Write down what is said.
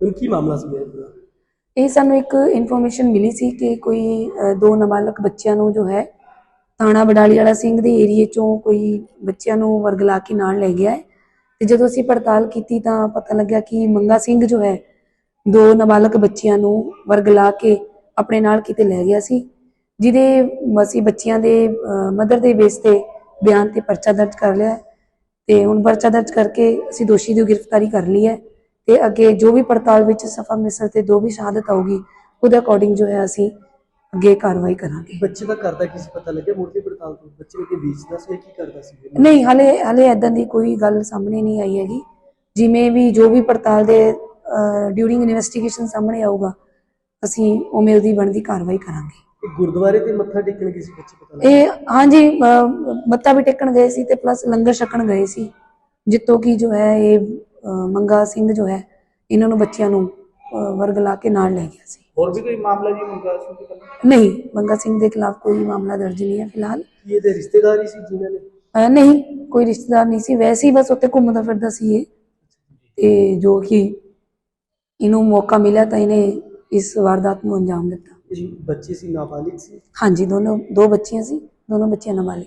ਹੁਣ ਕੀ ਮਾਮਲਾ ਸੀ ਇਹ ਇਹ ਸਾਨੂੰ ਇੱਕ ਇਨਫੋਰਮੇਸ਼ਨ ਮਿਲੀ ਸੀ ਕਿ ਕੋਈ ਅ, ਦੋ ਨਾਬਾਲਗ ਬੱਚਿਆਂ ਨੂੰ ਜੋ ਹੈ ਥਾਣਾ ਬਡਾਲੀ ਵਾਲਾ ਸਿੰਘ ਦੇ ਏਰੀਏ ਚੋਂ ਕੋਈ ਬੱਚਿਆਂ ਨੂੰ ਵਰਗਲਾ ਕੇ ਨਾਲ ਲੈ ਗਿਆ ਹੈ। ਤੇ ਜਦੋਂ ਅਸੀਂ ਪੜਤਾਲ ਕੀਤੀ ਤਾਂ ਪਤਾ ਲੱਗਿਆ ਕਿ ਮੰਗਾ ਸਿੰਘ ਜੋ ਹੈ ਦੋ ਨਾਬਾਲਗ ਬੱਚਿਆਂ ਨੂੰ ਵਰਗਲਾ ਕੇ ਆਪਣੇ ਨਾਲ ਕਿਤੇ ਲੈ ਗਿਆ ਸੀ ਜਿਹਦੇ ਅਸੀਂ ਬੱਚਿਆਂ ਦੇ ਮਦਰ ਦੇ ਬੇਸ ਤੇ ਬਿਆਨ ਤੇ ਪਰਚਾ ਦਰਜ ਕਰ ਲਿਆ ਹੈ। ਤੇ ਹੁਣ ਪਰਚਾ ਦਰਜ ਕਰਕੇ ਅਸੀਂ ਦੋਸ਼ੀ ਦੀ ਗ੍ਰਿਫਤਾਰੀ ਕਰ ਲਈ ਹੈ। ਤੇ ਅੱਗੇ ਜੋ ਵੀ ਪੜਤਾਲ ਵਿੱਚ ਸਫਾ ਮਿਸਰ ਤੇ ਜੋ ਵੀ ਸ਼ਹਾਦਤ ਆਊਗੀ ਉਹਦੇ ਅਕੋਰਡਿੰਗ ਜੋ ਹੈ ਅਸੀਂ ਅੱਗੇ ਕਾਰਵਾਈ ਕਰਾਂਗੇ। ਬੱਚੇ ਦਾ ਕਰਦਾ ਕਿਸੇ ਪਤਾ ਲੱਗਿਆ ਮੁਰਤੀ ਪੜਤਾਲ ਤੋਂ? ਬੱਚੇ ਕੀ ਵੇਚਦਾ ਸੀ ਕੀ ਕਰਦਾ ਸੀ? ਨਹੀਂ ਹਲੇ ਹਲੇ ਐਦਾਂ ਦੀ ਕੋਈ ਗੱਲ ਸਾਹਮਣੇ ਨਹੀਂ ਆਈ ਹੈਗੀ। ਜਿਵੇਂ ਵੀ ਜੋ ਵੀ ਪੜਤਾਲ ਦੇ ਡਿਊਰਿੰਗ ਇਨਵੈਸਟੀਗੇਸ਼ਨ ਸਾਹਮਣੇ ਆਊਗਾ ਅਸੀਂ ਉਵੇਂ ਉਹਦੀ ਬਣਦੀ ਕਾਰਵਾਈ ਕਰਾਂਗੇ। ਗੁਰਦੁਆਰੇ ਤੇ ਮੱਥਾ ਟੇਕਣ ਕਿਸੇ ਬੱਚੇ ਪਤਾ ਲੱਗਿਆ? ਇਹ ਹਾਂਜੀ ਮੱਥਾ ਵੀ ਟੇਕਣ ਗਏ ਸੀ ਤੇ ਪਲੱਸ ਲੰਗਰ ਛਕਣ ਗਏ ਸੀ। ਜਿੱਤੋਂ ਕੀ ਜੋ ਹੈ ਇਹ ਮੰਗਾ ਸਿੰਘ ਜੋ ਹੈ ਇਹਨਾਂ ਨੂੰ ਬੱਚਿਆਂ ਨੂੰ ਅ, ਵਰਗਲਾ ਕੇ ਨਾਲ ਲੈ ਗਿਆ ਸੀ। ਹੋਰ ਵੀ ਕੋਈ ਮਾਮਲਾ ਜੀ ਮੰਗਾ ਸੀ ਕਿ ਨਹੀਂ ਮੰਗਾ ਸਿੰਘ ਦੇ ਖਿਲਾਫ ਕੋਈ ਮਾਮਲਾ ਦਰਜ ਨਹੀਂ ਹੈ ਫਿਲਹਾਲ। ਕੀ ਇਹਦੇ ਰਿਸ਼ਤੇਦਾਰ ਹੀ ਸੀ ਜਿਨ੍ਹਾਂ ਨੇ? ਨਹੀਂ ਕੋਈ ਰਿਸ਼ਤੇਦਾਰ ਨਹੀਂ ਸੀ। ਵੈਸੇ ਹੀ ਬਸ ਉੱਥੇ ਘੁੰਮਦਾ ਫਿਰਦਾ ਸੀ ਇਹ। ਤੇ ਜੋ ਕਿ ਇਹਨੂੰ ਮੌਕਾ ਮਿਲਿਆ ਤਾਂ ਇਹਨੇ ਇਸ ਵਾਰਦਾਤ ਨੂੰ ਅੰਜਾਮ ਦਿੱਤਾ। ਇਹ ਬੱਚੇ ਸੀ ਨਾਬਾਲਿਗ ਸੀ? ਹਾਂਜੀ ਦੋਨੋਂ ਦੋ ਬੱਚੀਆਂ ਸੀ ਦੋਨੋਂ ਬੱਚੀਆਂ ਨਾਬਾਲਿਗ